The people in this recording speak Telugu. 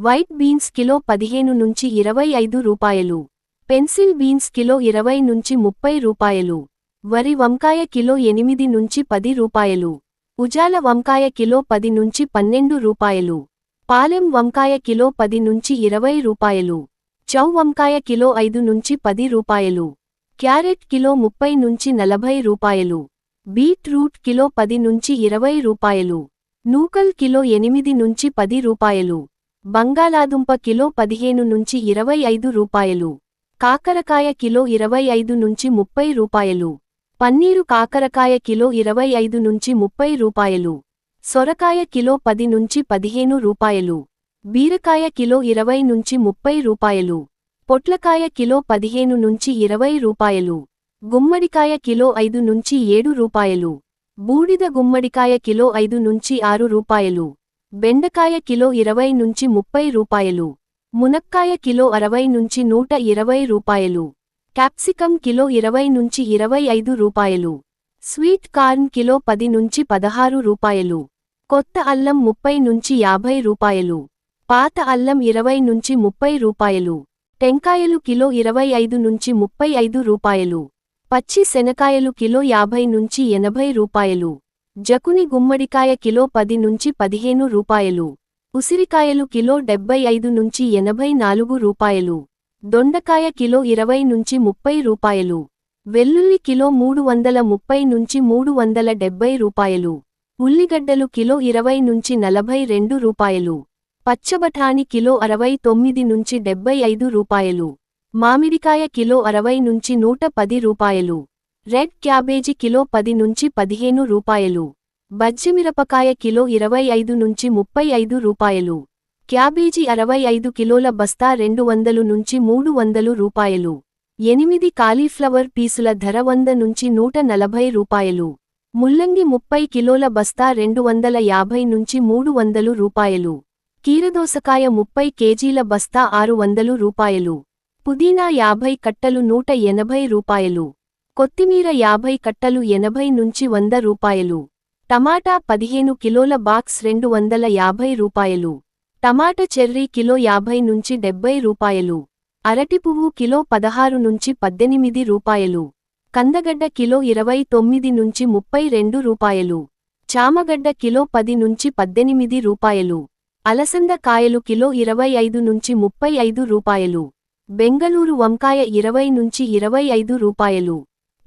వైట్ బీన్స్ కిలో పదిహేను నుంచి ఇరవై ఐదు రూపాయలు. పెన్సిల్ బీన్స్ కిలో ఇరవై నుంచి ముప్పై రూపాయలు. వరి వంకాయ కిలో ఎనిమిది నుంచి పది రూపాయలు. ఉజాల వంకాయ కిలో పది నుంచి పన్నెండు రూపాయలు. పాలెం వంకాయ కిలో పది నుంచి ఇరవై రూపాయలు. చౌ వంకాయ కిలో ఐదు నుంచి పది రూపాయలు. క్యారెట్ కిలో ముప్పై నుంచి నలభై రూపాయలు. బీట్రూట్ కిలో పది నుంచి ఇరవై రూపాయలు. నూకల్ కిలో ఎనిమిది నుంచి పది రూపాయలు. బంగాళాదుంప కిలో పదిహేను నుంచి ఇరవై ఐదు రూపాయలు. కాకరకాయ కిలో ఇరవై ఐదు నుంచి ముప్పై రూపాయలు. పన్నీరు కాకరకాయ కిలో ఇరవై ఐదు నుంచి ముప్పై రూపాయలు. సొరకాయ కిలో పది నుంచి పదిహేను రూపాయలు. బీరకాయ కిలో ఇరవై నుంచి ముప్పై రూపాయలు. పొట్లకాయ కిలో పదిహేను నుంచి ఇరవై రూపాయలు. గుమ్మడికాయ కిలో ఐదు నుంచి ఏడు రూపాయలు. బూడిద గుమ్మడికాయ కిలో ఐదు నుంచి ఆరు రూపాయలు. బెండకాయ కిలో ఇరవై నుంచి ముప్పై రూపాయలు. మునక్కాయ కిలో అరవై నుంచి నూట ఇరవై రూపాయలు. క్యాప్సికం కిలో ఇరవై నుంచి ఇరవై ఐదు రూపాయలు. స్వీట్ కార్న్ కిలో పది నుంచి పదహారు రూపాయలు. కొత్త అల్లం ముప్పై నుంచి యాభై రూపాయలు. పాత అల్లం ఇరవై నుంచి ముప్పై రూపాయలు. టెంకాయలు కిలో ఇరవై ఐదు నుంచి ముప్పై ఐదు రూపాయలు. పచ్చి శనకాయలు కిలో యాభై నుంచి ఎనభై రూపాయలు. జకుని గుమ్మడికాయ కిలో పది నుంచి పదిహేను రూపాయలు. ఉసిరికాయలు కిలో డెబ్బై ఐదు నుంచి ఎనభై నాలుగు రూపాయలు. దొండకాయ కిలో ఇరవై నుంచి ముప్పై రూపాయలు. వెల్లుల్లి కిలో మూడు వందల ముప్పై నుంచి మూడు వందల డెబ్బై రూపాయలు. ఉల్లిగడ్డలు కిలో ఇరవై నుంచి నలభై రెండు రూపాయలు. పచ్చబఠాని కిలో అరవై తొమ్మిది నుంచి డెబ్బై ఐదు రూపాయలు. మామిడికాయ కిలో అరవై నుంచి నూట పది రూపాయలు. రెడ్ క్యాబేజీ కిలో పది నుంచి పదిహేను రూపాయలు. బజ్జిమిరపకాయ కిలో ఇరవై ఐదు నుంచి ముప్పై ఐదు రూపాయలు. క్యాబేజీ అరవై ఐదు కిలోల బస్తా రెండు వందలు నుంచి మూడు వందలు రూపాయలు. ఎనిమిది కాలీఫ్లవర్ పీసుల ధర వంద నుంచి నూట నలభై రూపాయలు. ముల్లంగి ముప్పై కిలోల బస్తా రెండు వందల యాభై నుంచి మూడు వందలు రూపాయలు. కీరదోసకాయ ముప్పై కేజీల బస్తా ఆరు వందలు రూపాయలు. పుదీనా యాభై కట్టలు నూట ఎనభై రూపాయలు. కొత్తిమీర యాభై కట్టలు ఎనభై నుంచి వంద రూపాయలు. టమాటా పదిహేను కిలోల బాక్స్ రెండు వందల యాభై రూపాయలు. టమాటా చెర్రీ కిలో యాభై నుంచి డెబ్బై రూపాయలు. అరటి పువ్వు కిలో పదహారు నుంచి పద్దెనిమిది రూపాయలు. కందగడ్డ కిలో ఇరవై తొమ్మిది నుంచి ముప్పై రెండు రూపాయలు. చామగడ్డ కిలో పది నుంచి పద్దెనిమిది రూపాయలు. అలసంద కాయలు కిలో ఇరవై ఐదు నుంచి ముప్పై ఐదు రూపాయలు. బెంగళూరు వంకాయ ఇరవై నుంచి ఇరవై ఐదు రూపాయలు.